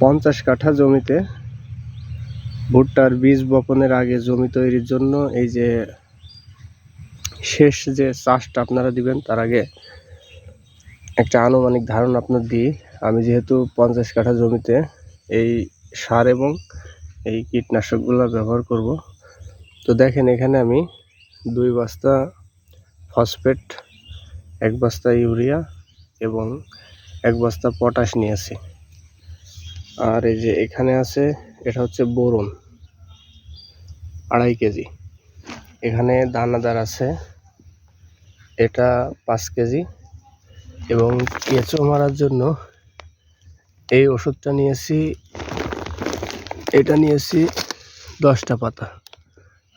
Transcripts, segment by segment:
পঞ্চাশ কাঠা জমিতে ভুট্টার বীজ বপনের আগে জমি তৈরির জন্য এই যে শেষ যে চাষটা আপনারা দিবেন, তার আগে একটা আনুমানিক ধারণা আপনার দিই। আমি যেহেতু পঞ্চাশ কাঠা জমিতে এই সার এবং এই কীটনাশকগুলো ব্যবহার করব, তো দেখেন এখানে আমি দুই বস্তা ফসফেট, এক বস্তা ইউরিয়া এবং এক বস্তা পটাশ নিয়েছি। আর এই যে এখানে আছে, এটা হচ্ছে বোরন, আড়াই কেজি। এখানে দানাদার আছে, এটা পাঁচ কেজি। এবং কেঁচো মারার জন্য এই ওষুধটা নিয়েছি, এটা নিয়েছি দশটা পাতা,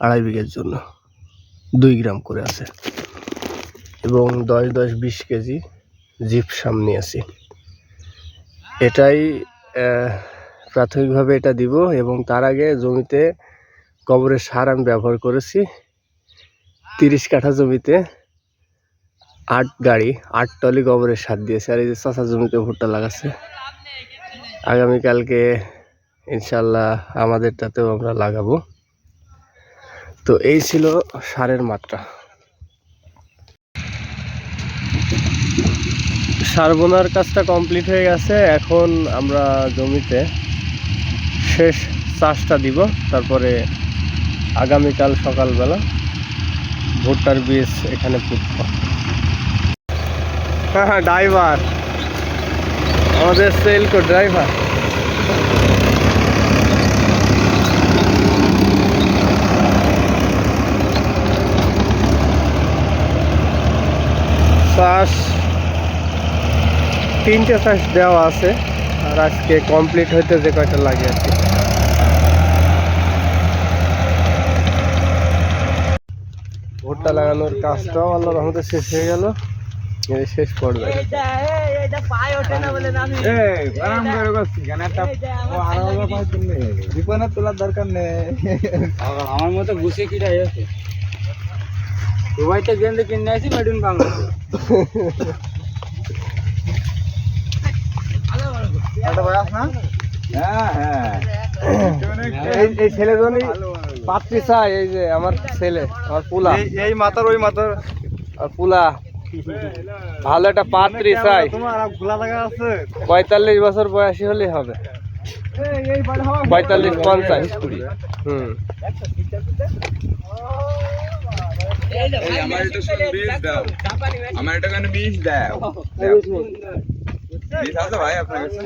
আড়াই বিঘের জন্য। দুই গ্রাম করে আছে। এবং দশ দশ বিশ কেজি জিপসাম নিয়েছি। এটাই প্রাথমিকভাবে এটা দিব এবং তার আগে জমিতে গোবরের সার আমি ব্যবহার করেছি। তিরিশ কাঠা জমিতে আট গাড়ি, আট টলি গোবরের সার দিয়েছে। আর এই যে চাষা জমিতে ভুট্টা লাগাচ্ছে। আগামীকালকে ইনশাল্লাহ আমাদেরটাতেও আমরা লাগাবো। তো এই ছিল সারের মাত্রা। সার বোনার কাজটা কমপ্লিট হয়ে গেছে। এখন আমরা জমিতে শেষ চাষটা দিব। তারপরে আগামীকাল সকালবেলা ভুট্টার বীজ এখানে পুঁতব। হ্যাঁ ড্রাইভার। আমাদের সেলকো ড্রাইভার। চাষ তিনটে সাইজ দেওয়া আছে। আর আজকে কমপ্লিট হইতে যে কয়টা লাগে আর কি। ভুট্টা লাগানোর কাজটাও আল্লাহ রহমতে শেষ হয়ে গেল। এই শেষ বিপনের তোলার দরকার নেই। আমার মতো ঘুষে কিটা আছে দুবাইতে গেন্দে কিনে আসি মেড ইন বাংলাদেশ। হ্যাঁ হ্যাঁ। এই ছেলেজনই পাত্রী চাই এই যে আমার ছেলে আমার পুলা। এই- মাথার ওই মাথার। আর পুলা। ভালো একটা পাত্রী চাই। তোমার আর খোলা জায়গা আছে? পঁয়তাল্লিশ বছর বয়সী হলেই হবে। পঁয়তাল্লিশ পঞ্চাশ। হুম। আমার এটা বীজ দাও। আমার এটা কেন বীজ দাও? বীজ আছে ভাই আপনার কাছে?